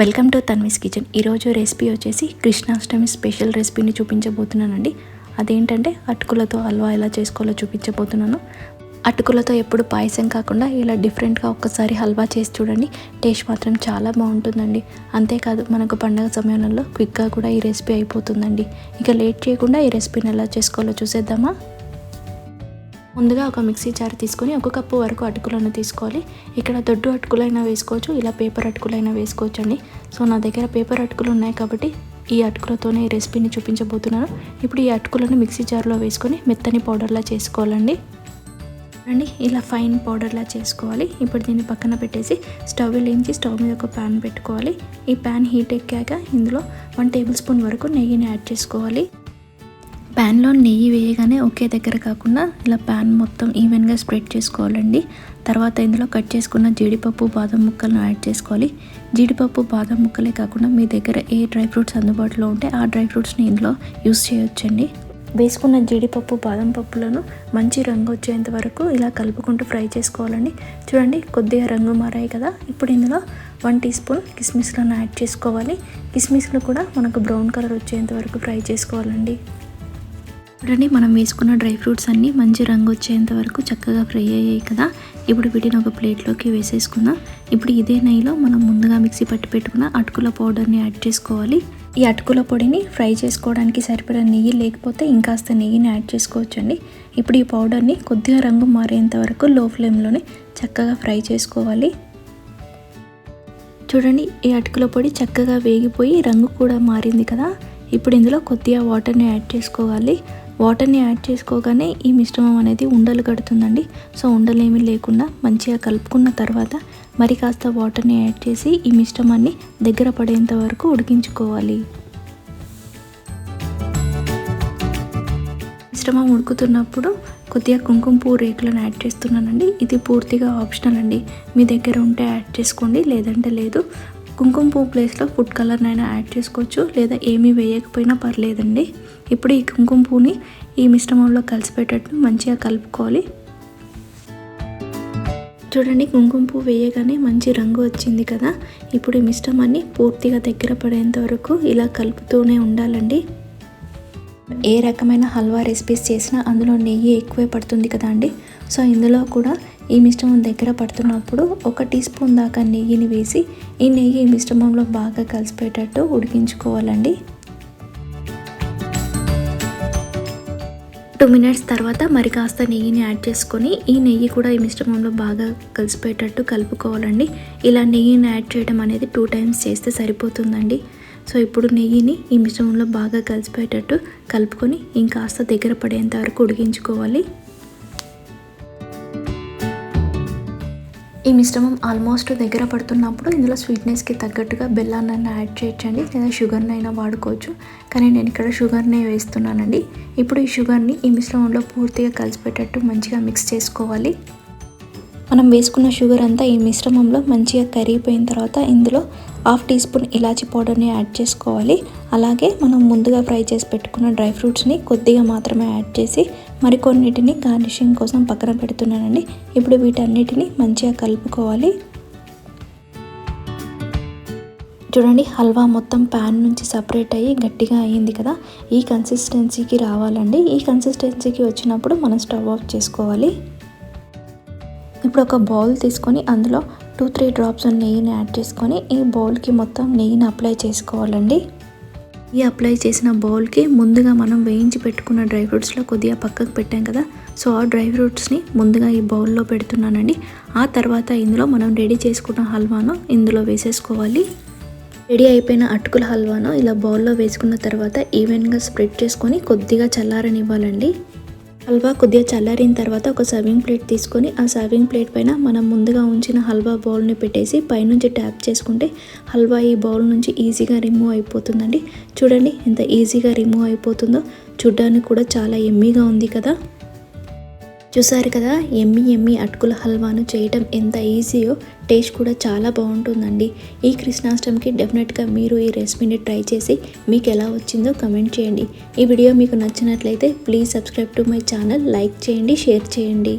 Welcome to Tanvi's kitchen. ఈరోజు recipe వచ్చేసి Krishnashtami special రెసిపీని చూపించబోతున్నానండి. అదేంటంటే అటుకులతో హల్వా ఎలా చేసుకోవాలో చూపించబోతున్నాను. అటుకులతో ఎప్పుడు పాయసం కాకుండా ఇలా డిఫరెంట్గా ఒక్కసారి హల్వా చేసి చూడండి. టేస్ట్ మాత్రం చాలా బాగుంటుందండి. అంతేకాదు మనకు పండగ సమయంలో క్విక్గా కూడా ఈ రెసిపీ అయిపోతుందండి. ఇక లేట్ చేయకుండా ఈ రెసిపీని ఎలా చేసుకోవాలో చూసేద్దామా? ముందుగా ఒక మిక్సీ జార్ తీసుకొని ఒక కప్పు వరకు అటుకులను తీసుకోవాలి. ఇక్కడ దొడ్డు అటుకులైనా వేసుకోవచ్చు ఇలా పేపర్ అటుకులైనా వేసుకోవచ్చు అండి సో నా దగ్గర పేపర్ అటుకులు ఉన్నాయి కాబట్టి ఈ అటుకులతోనే ఈ రెసిపీని చూపించబోతున్నాను. ఇప్పుడు ఈ అటుకులను మిక్సీ జార్లో వేసుకొని మెత్తని పౌడర్లా చేసుకోవాలండి. అండి ఇలా ఫైన్ పౌడర్లా చేసుకోవాలి. ఇప్పుడు దీన్ని పక్కన పెట్టేసి స్టవ్ వెలిగించి స్టవ్ మీద ఒక ప్యాన్ పెట్టుకోవాలి. ఈ ప్యాన్ హీట్ ఎక్కాక ఇందులో వన్ టేబుల్ స్పూన్ వరకు నెయ్యిని యాడ్ చేసుకోవాలి. ప్యాన్లో నెయ్యి వేయగానే ఒకే దగ్గర కాకుండా ఇలా ప్యాన్ మొత్తం ఈవెన్గా స్ప్రెడ్ చేసుకోవాలండి. తర్వాత ఇందులో కట్ చేసుకున్న జీడిపప్పు బాదం ముక్కలను యాడ్ చేసుకోవాలి. జీడిపప్పు బాదం ముక్కలే కాకుండా మీ దగ్గర ఏ డ్రై ఫ్రూట్స్ అందుబాటులో ఉంటే ఆ డ్రై ఫ్రూట్స్ని ఇందులో యూస్ చేయొచ్చండి. వేసుకున్న జీడిపప్పు బాదం పప్పులను మంచి రంగు వచ్చేంత వరకు ఇలా కలుపుకుంటూ ఫ్రై చేసుకోవాలండి. చూడండి కొద్దిగా రంగు మారాయి కదా. ఇప్పుడు ఇందులో వన్ టీ స్పూన్ కిస్మిస్లను యాడ్ చేసుకోవాలి. కిస్మిస్లు కూడా మనకు బ్రౌన్ కలర్ వచ్చేంత వరకు ఫ్రై చేసుకోవాలండి. చూడండి మనం వేసుకున్న డ్రై ఫ్రూట్స్ అన్నీ మంచి రంగు వచ్చేంత వరకు చక్కగా ఫ్రై అయ్యాయి కదా. ఇప్పుడు వీటిని ఒక ప్లేట్లోకి వేసేసుకుందాం. ఇప్పుడు ఇదే నెయ్యిలో మనం ముందుగా మిక్సీ పట్టి పెట్టుకున్న అటుకుల పౌడర్ని యాడ్ చేసుకోవాలి. ఈ అటుకుల పొడిని ఫ్రై చేసుకోవడానికి సరిపడా నెయ్యి లేకపోతే ఇంకాస్త నెయ్యిని యాడ్ చేసుకోవచ్చండి. ఇప్పుడు ఈ పౌడర్ని కొద్దిగా రంగు మారేంత వరకు లో ఫ్లేమ్లోనే చక్కగా ఫ్రై చేసుకోవాలి. చూడండి ఈ అటుకుల పొడి చక్కగా వేగిపోయి రంగు కూడా మారింది కదా. ఇప్పుడు ఇందులో కొద్దిగా వాటర్ని యాడ్ చేసుకోవాలి. వాటర్ని యాడ్ చేసుకోగానే ఈ మిశ్రమం అనేది ఉండలు కడుతుందండి. సో ఉండలు ఏమీ లేకుండా మంచిగా కలుపుకున్న తర్వాత మరి కాస్త వాటర్ని యాడ్ చేసి ఈ మిశ్రమాన్ని దగ్గర పడేంత వరకు ఉడికించుకోవాలి. మిశ్రమం ఉడుకుతున్నప్పుడు కొద్దిగా కుంకుమ పువ్వు రేకులను యాడ్ చేస్తున్నానండి. ఇది పూర్తిగా ఆప్షనల్ అండి. మీ దగ్గర ఉంటే యాడ్ చేసుకోండి లేదంటే లేదు. కుంకుమ పువ్వు ప్లేస్లో ఫుడ్ కలర్నైనా యాడ్ చేసుకోవచ్చు. లేదా ఏమీ వేయకపోయినా పర్లేదండి. ఇప్పుడు ఈ కుంకుమ పువ్వుని ఈ మిశ్రమంలో కలిసిపెట్టేట్టు మంచిగా కలుపుకోవాలి. చూడండి కుంకుమ పువ్వు వేయగానే మంచి రంగు వచ్చింది కదా. ఇప్పుడు ఈ మిశ్రమాన్ని పూర్తిగా దగ్గర పడేంత వరకు ఇలా కలుపుతూనే ఉండాలండి. ఏ రకమైన హల్వా రెసిపీస్ చేసినా అందులో నెయ్యి ఎక్కువే పడుతుంది కదా అండి. సో ఇందులో కూడా ఈ మిశ్రమం దగ్గర పడుతున్నప్పుడు ఒక టీ స్పూన్ దాకా నెయ్యిని వేసి ఈ నెయ్యి ఈ మిశ్రమంలో బాగా కలిసిపోయేటట్టు ఉడికించుకోవాలండి. టూ మినిట్స్ తర్వాత మరి కాస్త నెయ్యిని యాడ్ చేసుకొని ఈ నెయ్యి కూడా ఈ మిశ్రమంలో బాగా కలిసిపోయేటట్టు కలుపుకోవాలండి. ఇలా నెయ్యిని యాడ్ చేయడం అనేది టూ టైమ్స్ చేస్తే సరిపోతుందండి. సో ఇప్పుడు నెయ్యిని ఈ మిశ్రమంలో బాగా కలిసిపోయేటట్టు కలుపుకొని ఇంకాస్త దగ్గర పడేంత వరకు ఉడికించుకోవాలి. ఈ మిశ్రమం ఆల్మోస్ట్ దగ్గర పడుతున్నప్పుడు ఇందులో స్వీట్నెస్కి తగ్గట్టుగా బెల్లాన్ని యాడ్ చేయొచ్చండి లేదా షుగర్ని అయినా వాడుకోవచ్చు. కానీ నేను ఇక్కడ షుగర్నే వేస్తున్నానండి. ఇప్పుడు ఈ షుగర్ని ఈ మిశ్రమంలో పూర్తిగా కలిసిపెట్టేటట్టు మంచిగా మిక్స్ చేసుకోవాలి. మనం వేసుకున్న షుగర్ అంతా ఈ మిశ్రమంలో మంచిగా కరిగిపోయిన తర్వాత ఇందులో హాఫ్ టీ స్పూన్ ఇలాచి పౌడర్ని యాడ్ చేసుకోవాలి. అలాగే మనం ముందుగా ఫ్రై చేసి పెట్టుకున్న డ్రై ఫ్రూట్స్ని కొద్దిగా మాత్రమే యాడ్ చేసి మరికొన్నిటిని గార్నిషింగ్ కోసం పక్కన పెడుతున్నానండి. ఇప్పుడు వీటన్నిటిని మంచిగా కలుపుకోవాలి. చూడండి హల్వా మొత్తం ప్యాన్ నుంచి సపరేట్ అయ్యి గట్టిగా అయ్యింది కదా. ఈ కన్సిస్టెన్సీకి రావాలండి. ఈ కన్సిస్టెన్సీకి వచ్చినప్పుడు మనం స్టవ్ ఆఫ్ చేసుకోవాలి. ఇప్పుడు ఒక బౌల్ తీసుకొని అందులో టూ త్రీ డ్రాప్స్ నెయ్యిని యాడ్ చేసుకొని ఈ బౌల్కి మొత్తం నెయ్యిని అప్లై చేసుకోవాలండి. ఈ అప్లై చేసిన బౌల్కి ముందుగా మనం వేయించి పెట్టుకున్న డ్రై ఫ్రూట్స్లో కొద్దిగా పక్కకు పెట్టాం కదా. సో ఆ డ్రై ఫ్రూట్స్ని ముందుగా ఈ బౌల్లో పెడుతున్నానండి. ఆ తర్వాత ఇందులో మనం రెడీ చేసుకున్న హల్వాను ఇందులో వేసేసుకోవాలి. రెడీ అయిపోయిన అటుకుల హల్వాను ఇలా బౌల్లో వేసుకున్న తర్వాత ఈవెన్గా స్ప్రెడ్ చేసుకొని కొద్దిగా చల్లారనివ్వాలండి. హల్వా కొద్దిగా చల్లారిన తర్వాత ఒక సర్వింగ్ ప్లేట్ తీసుకొని ఆ సర్వింగ్ ప్లేట్ పైన మనం ముందుగా ఉంచిన హల్వా బౌల్ని పెట్టేసి పైనుంచి ట్యాప్ చేసుకుంటే హల్వా ఈ బౌల్ నుంచి ఈజీగా రిమూవ్ అయిపోతుందండి. చూడండి ఎంత ఈజీగా రిమూవ్ అయిపోతుందో. చూడ్డానికి కూడా చాలా ఎమ్మీగా ఉంది కదా. చూసారు కదా ఎమ్మి ఎమ్మి అటుకుల హల్వాను చేయటం ఎంత ఈజీయో టేస్ట్ కూడా చాలా బాగుంటుందండి. ఈ కృష్ణాష్టమికి డెఫినెట్గా మీరు ఈ రెసిపీని ట్రై చేసి మీకు ఎలా వచ్చిందో కమెంట్ చేయండి. ఈ వీడియో మీకు నచ్చినట్లయితే please subscribe to my channel like చేయండి షేర్ చేయండి.